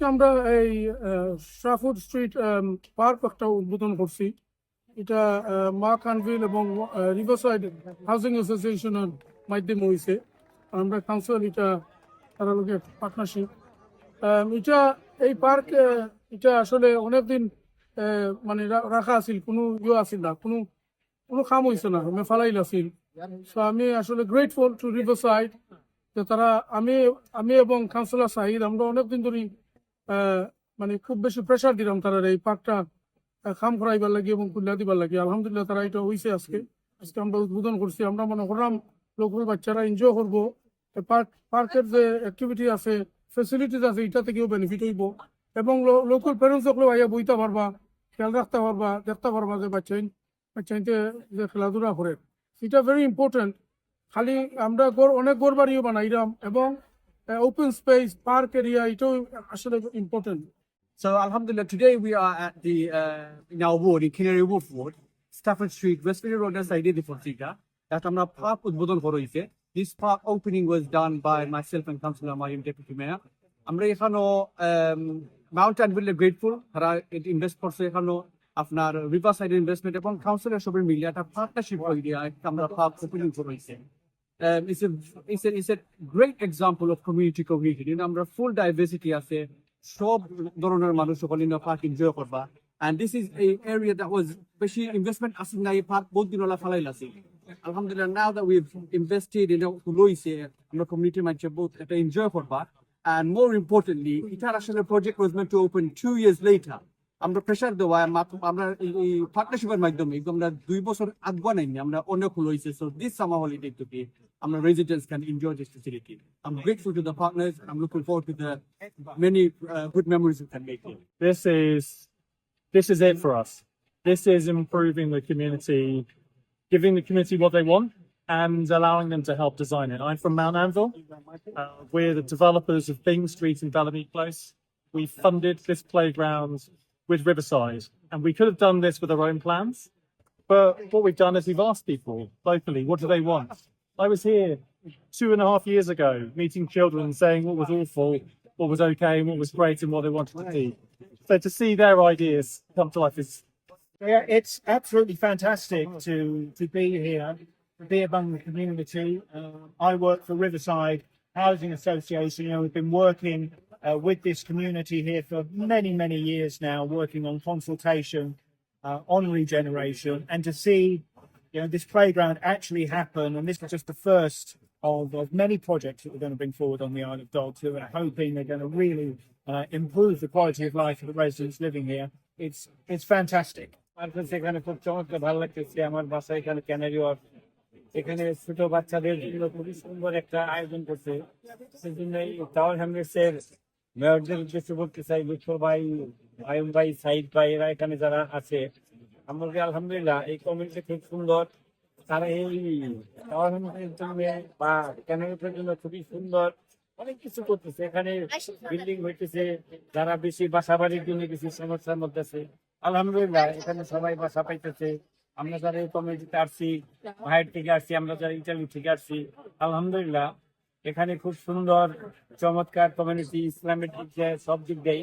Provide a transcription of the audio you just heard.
আমরা এই শাহফুড street park একটা উদ্বোধন করছি। এটা মা কানভিল এবং রিভারসাইড হাউজিং অ্যাসোসিয়েশনের মাধ্যমে হয়েছে আমরা কাউন্সিল এটা তারা লোকে পার্টনারশিপ এটা এই পার্ক এটা আসলে অনেকদিন আহ, মানে রাখা আছিল কোনো ইয়ে আছিল না কোনো কোনো কাম হয়েছে না আমি ফালাইল আছিল। সো আমি আসলে গ্রেটফুল টু রিভারসাইড যে তারা আমি আমি এবং কাউন্সিলর সাহিদ আমরা অনেকদিন ধরে মানে খুব বেশি প্রেশার দিলাম তারা এই পার্কটা আহ, কাম করাইবার লাগে এবং খুল্লা দিবার লাগে। আলহামদুলিল্লাহ তারা এটা হয়েছে আজকে। আজকে আমরা উদ্বোধন করছি। আমরা মনে করলাম লোকাল বাচ্চারা এনজয় করব। পার্ক পার্কের যে অ্যাক্টিভিটি আছে ফেসিলিটিস আছে এটা থেকেও বেনিফিট হইব। এবং লোকাল প্যারেন্টস সকলেও আইয়া বইতে পারবা খেয়াল রাখতে পারবা দেখতে পারবা যে বাচ্চাইন বাচ্চাইনতে যে খেলাধুলা করে। এটা ভেরি ইম্পর্টেন্ট খালি আমরা অনেক গড় বাড়িও বানাইলাম এবং ওপেন স্পেস পার্ক এরিয়া এটাও আসলে important So Alhamdulillah, today we are at the uh, in our ward in Canary Wharf ward, Stafford Street, Westfield Road, that's idea for Sita. That আমরা park উদ্বোধন করা হয়েছে. This park opening was done by myself and Councillor Mariam Deputy Mayor. আমরা এখানো Mount অ্যান্ডভিলে grateful তারা এটি invest করছে এখানো আপনার river side investment এবং কাউন্সিলর সবাই মিলে একটা পার্টনারশিপ হয়ে দিয়ে আমরা পার্ক ওপেনিং করা হয়েছে um, it's a it's a it's a great example of community cohesion. You know, আমরা full diversity আছে সব ধরনের মানুষ সকলে না পার্ক এনজয় করবা and this is a area that was বেশি ইনভেস্টমেন্ট আছে না এই পার্ক বহুত দিন ওলা ফালাইল আছে আলহামদুলিল্লাহ now that we've invested in লইছে আমরা কমিউনিটি মাঝে বহুত এটা এনজয় করবা and more importantly এটার আসলে project was meant to open two years later আমরা প্রেশার দেওয়া মাত্র- আমরা এই- এই পার্টনারশিপের মাধ্যমে একদম আমরা দুই বছর আগুয়া নাইনি আমরা অনেক হইছে so this summer holiday to be our residents can enjoy this facility. I'm grateful to the partners. I'm looking forward to the many uh, good memories we can make here. this is this is it for us. This is improving the community, giving the community what they want, and allowing them to help design it. I'm from Mount Anvil. Uh, we're the developers of Bing Street and Bellamy Close. We funded this playground with Riverside, and we could have done this with our own plans. But what we've done is we've asked people locally, what do they want? I was here two and a half years ago, meeting children, and saying what was awful, what was okay, and what was great, and what they wanted to do. So to see their ideas come to life is Yeah, it's absolutely fantastic to to be here, to be among the community. Uh, I work for Riverside Housing Association. You know, we've been working uh, with this community here for many, many years now, working on consultation uh, on regeneration, and to see you know this playground actually happen. And this is just the first of, of many projects that we're going to bring forward on the Isle of Dogs, who are hoping they're going to really uh, improve the quality of life of the residents living here. It's it's fantastic. আমার কাছে এখানে খুব চমৎকার ভালো লাগতেছে আমার বাসা এখানে ক্যানারি ওয়ার্ফ এখানে ছোট বাচ্চাদের জন্য খুবই সুন্দর একটা আয়োজন করছে সেই জন্য এই টাওয়ার হ্যামলেটসের মেয়রদের উদ্দেশ্যে বলতে চাই লুৎফর ভাই আয়ুম ভাই সাইদ ভাই এরা এখানে যারা আছে আমাদের আলহামদুলিল্লাহ, এই কমিটি খুব সুন্দর। তারা এই বা ক্যানারির জন্য খুবই সুন্দর। অনেক কিছু করতেছে। এখানে বিল্ডিং হইতেছে, যারা বেশি বাসা বাড়ির জন্য বেশি সমস্যার মধ্যে আছে। আলহামদুলিল্লাহ, এখানে সবাই বাসা পাইতেছে। আমরা যারা এই কমিটিতে আসছি, বাইরে থেকে আসছি, আমরা যারা ইটালি থেকে আসছি, আলহামদুলিল্লাহ, এখানে খুব সুন্দর, চমৎকার কমিউনিটি ইসলামের দিক দিয়ে সব দিক দিয়ে।